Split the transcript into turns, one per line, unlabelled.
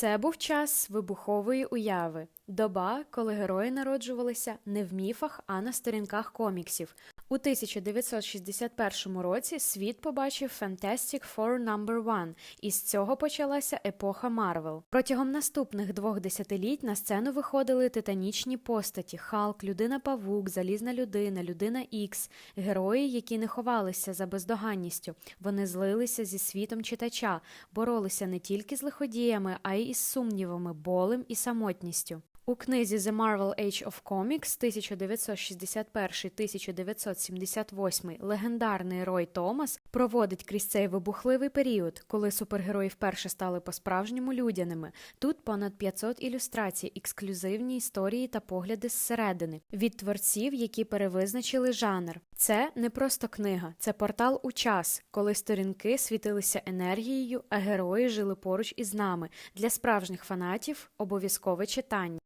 Це був час вибухової уяви, доба, коли герої народжувалися не в міфах, а на сторінках коміксів. У 1961 році світ побачив Fantastic Four No. 1, і з цього почалася епоха Марвел. Протягом наступних двох десятиліть на сцену виходили титанічні постаті: Халк, Людина-Павук, Залізна людина, Людина Ікс, герої, які не ховалися за бездоганністю. Вони злилися зі світом читача, боролися не тільки з лиходіями, а й із сумнівами, болем і самотністю. У книзі The Marvel Age of Comics 1961-1978 легендарний Рой Томас проводить крізь цей вибухливий період, коли супергерої вперше стали по-справжньому людяними. Тут понад 500 ілюстрацій, ексклюзивні історії та погляди зсередини від творців, які перевизначили жанр. Це не просто книга, це портал у час, коли сторінки світилися енергією, а герої жили поруч із нами. Для справжніх фанатів обов'язкове читання.